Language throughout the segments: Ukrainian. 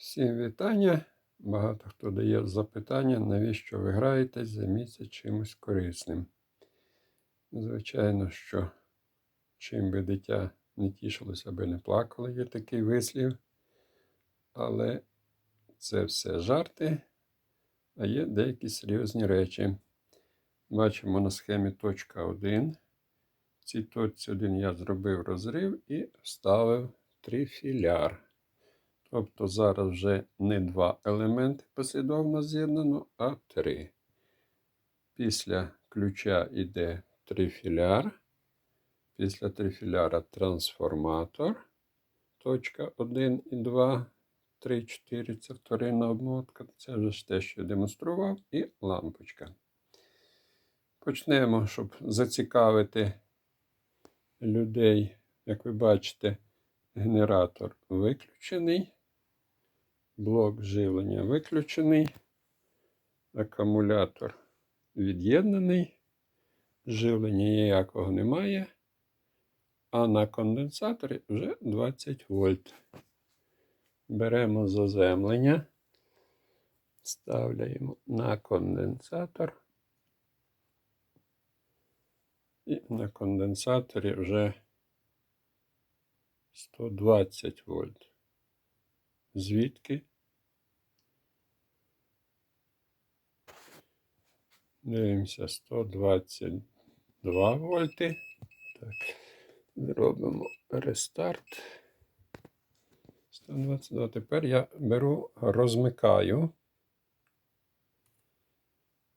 Всім вітання. Багато хто дає запитання, навіщо ви граєтесь, займіться чимось корисним. Звичайно, що чим би дитя не тішилося, аби не плакало, є такий вислів. Але це все жарти, а є деякі серйозні речі. Бачимо на схемі точка 1. В цій точці 1 я зробив розрив і вставив трифіляр. Тобто зараз вже не два елементи послідовно з'єднано, а три. Після ключа йде трифіляр. Після трифіляра трансформатор. Точка 1 і 2, 3, 4 це вторинна обмотка. Це вже те, що я демонстрував, і лампочка. Почнемо, щоб зацікавити людей. Як ви бачите, генератор виключений. Блок живлення виключений. Акумулятор від'єднаний. Живлення ніякого немає. А на конденсаторі вже 20 вольт. Беремо заземлення, ставляємо на конденсатор. І на конденсаторі вже 120 вольт. Звідки? Дивимося 122 вольти. Так, зробимо рестарт. 122. Тепер я беру, розмикаю.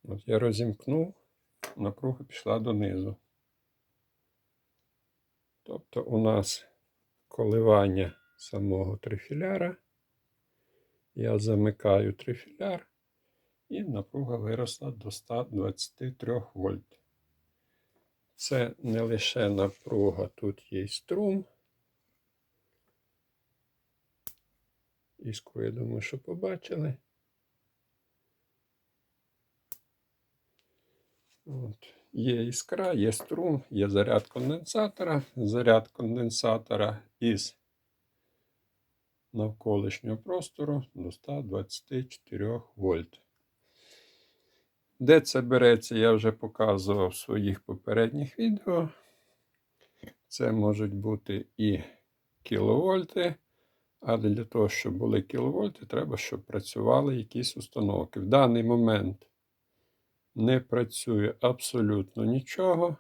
От я розімкнув, напруга пішла донизу. Тобто у нас коливання самого трифіляра. Я замикаю трифіляр і напруга виросла до 123 вольт. Це не лише напруга, тут є струм. Іскру, я думаю, що побачили. От. Є іскра, є струм, є заряд конденсатора. Заряд конденсатора із навколишнього простору до 124 вольт. Де це береться, я вже показував в своїх попередніх відео. Це можуть бути і кіловольти, але для того, щоб були кіловольти, треба, щоб працювали якісь установки. В даний момент не працює абсолютно нічого.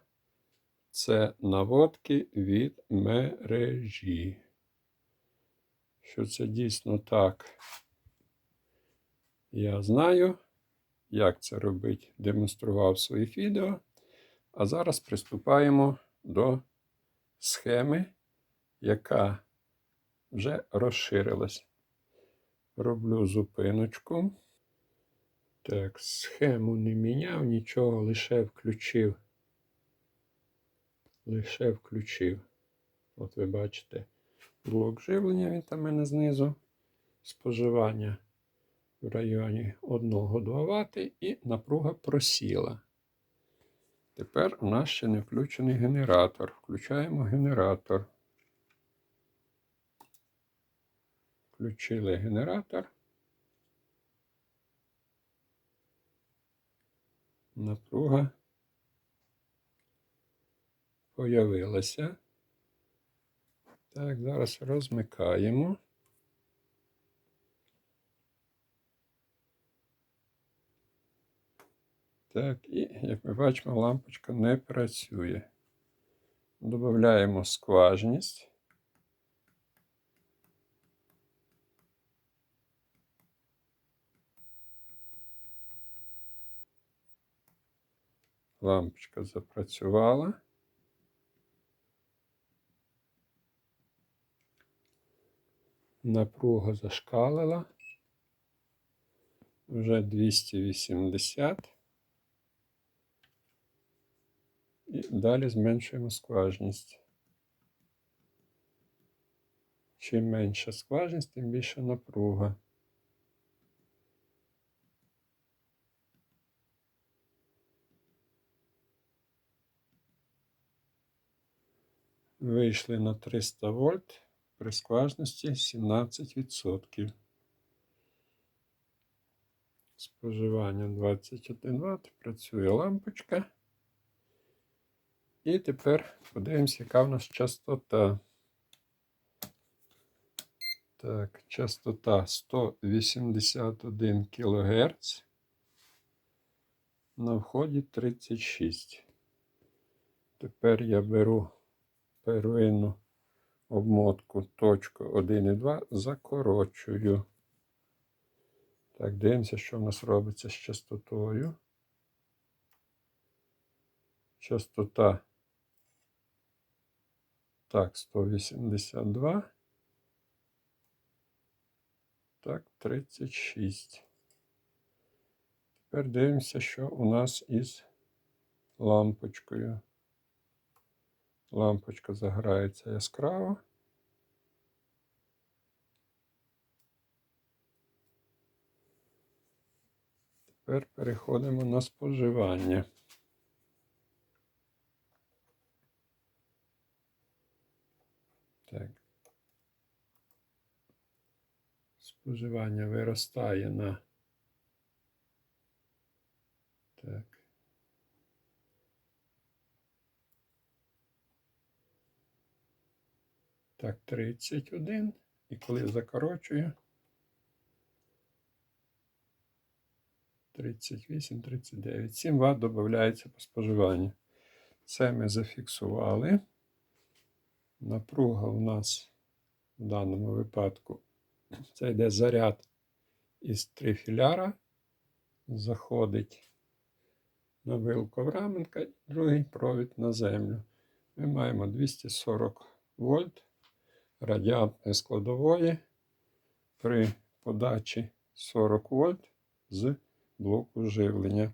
Це наводки від мережі. Що це дійсно так, я знаю, як це робити, демонстрував в своїх відео. А зараз приступаємо до схеми, яка вже розширилась. Роблю зупиночку. Так, схему не міняв, нічого лише включив. Лише включив. От ви бачите блок живлення, він там мене знизу. Споживання в районі 1-2 Вт і напруга просіла. Тепер у нас ще не включений генератор. Включаємо генератор. Включили генератор. Напруга появилася. Так, зараз розмикаємо. Так, і, як ми бачимо, лампочка не працює. Додаємо скважність. Лампочка запрацювала. Напруга зашкалила. Вже 280. Далі зменшуємо скважність. Чим менша скважність, тим більша напруга. Вийшли на 300 вольт при скважності 17%. Споживання 21 Вт. Працює лампочка. І тепер подивимося, яка в нас частота. Так, частота 181 кГц. На вході 36. Тепер я беру первинну обмотку точку 1 і 2, закорочую. Так, дивимося, що в нас робиться з частотою. Частота. Так, 182. Так, 36. Тепер дивимося, що у нас із лампочкою. Лампочка загорається яскраво. Тепер переходимо на споживання. Так. Споживання виростає на. Так. Так, 31. І коли закорочую. 38, 39. 7 Вт додається по споживанню. Це ми зафіксували. Напруга у нас в даному випадку. Це йде заряд із трифіляра. Заходить на вилку Авраменка і другий провід на землю. Ми маємо 240 вольт радіантної складової при подачі 40 вольт з блоку живлення.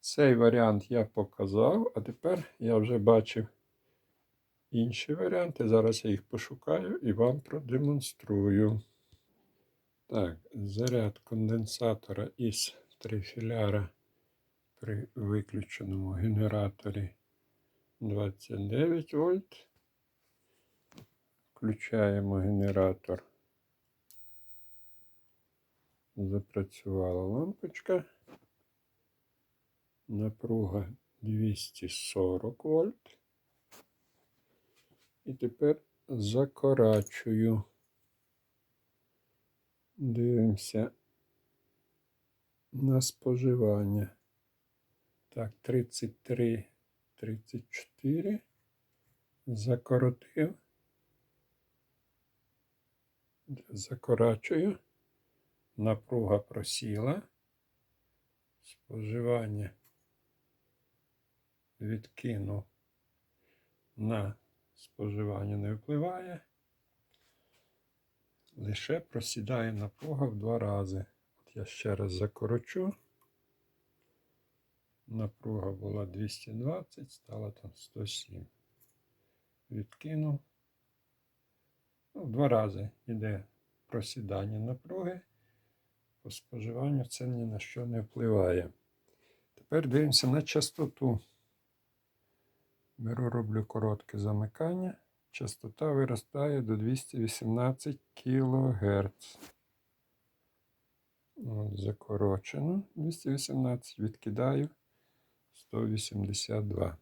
Цей варіант я показав, а тепер я вже бачив інші варіанти. Зараз я їх пошукаю і вам продемонструю. Так, заряд конденсатора із трифіляра при виключеному генераторі 29 вольт. Включаємо генератор. Запрацювала лампочка. Напруга 240 вольт. І тепер закорачую. Дивимося на споживання. Так, 33, 34. Закоротив. Закорачую. Напруга просіла. Споживання відкинув на споживання не впливає. Лише просідає напруга в два рази. От я ще раз закорочу. Напруга була 220, стала там 107. Відкинув. Ну, в два рази йде просідання напруги. По споживанню це ні на що не впливає. Тепер дивимося на частоту. Беру, роблю коротке замикання. Частота виростає до 218 кГц. От, закорочено 218, відкидаю 182.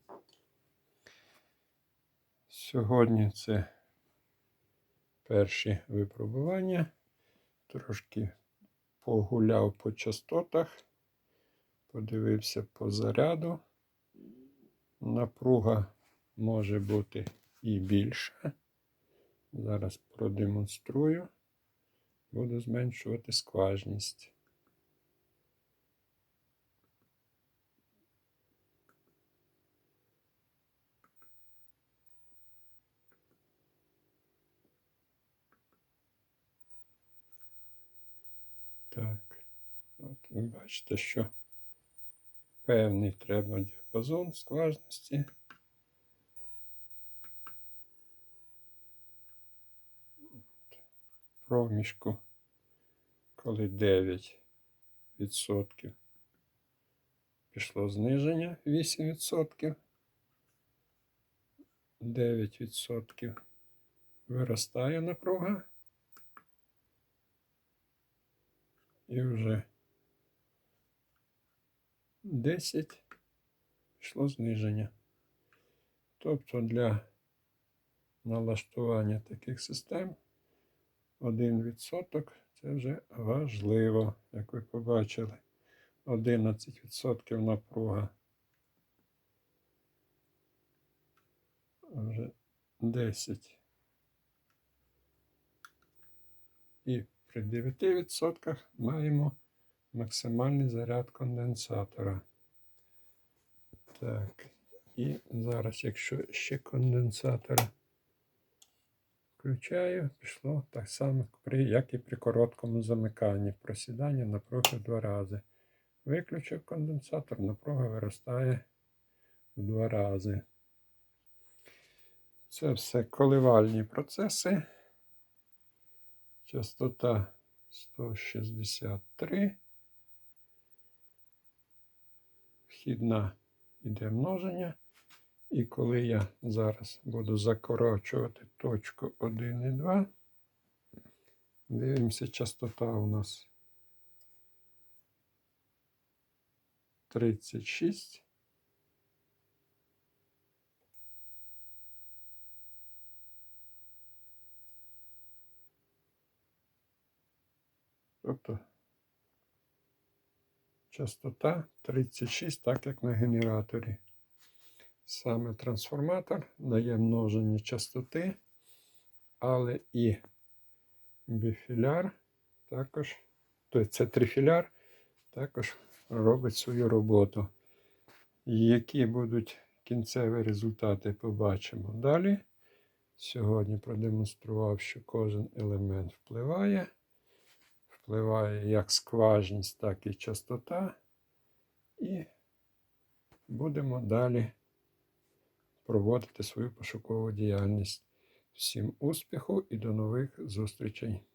Сьогодні це перші випробування. Трошки погуляв по частотах, подивився по заряду. Напруга може бути і більша. Зараз продемонструю. Буду зменшувати скважність. Так, от ви бачите, що певний треба діапазон скважності. Проміжку, коли 9% пішло зниження 8%, 9% виростає напруга. І вже 10 пішло зниження. Тобто для налаштування таких систем 1% це вже важливо, як ви побачили. 11% напруга. Вже 10. І при 9% маємо максимальний заряд конденсатора. Так. І зараз, якщо ще конденсатор включаю, пішло так само, як і при короткому замиканні. Просідання напруги два рази. Виключив конденсатор, напруга виростає в два рази. Це все коливальні процеси. Частота 163. Вхідна іде множення. І коли я зараз буду закорочувати точку 1 і 2, дивимося, частота у нас 36. Тобто частота 36, так як на генераторі. Саме трансформатор дає множення частоти, але і біфіляр також, тобто це трифіляр, також робить свою роботу. Які будуть кінцеві результати, побачимо далі. Сьогодні продемонстрував, що кожен елемент впливає. Впливає як скважність, так і частота. І будемо далі проводити свою пошукову діяльність. Всім успіху і до нових зустрічей!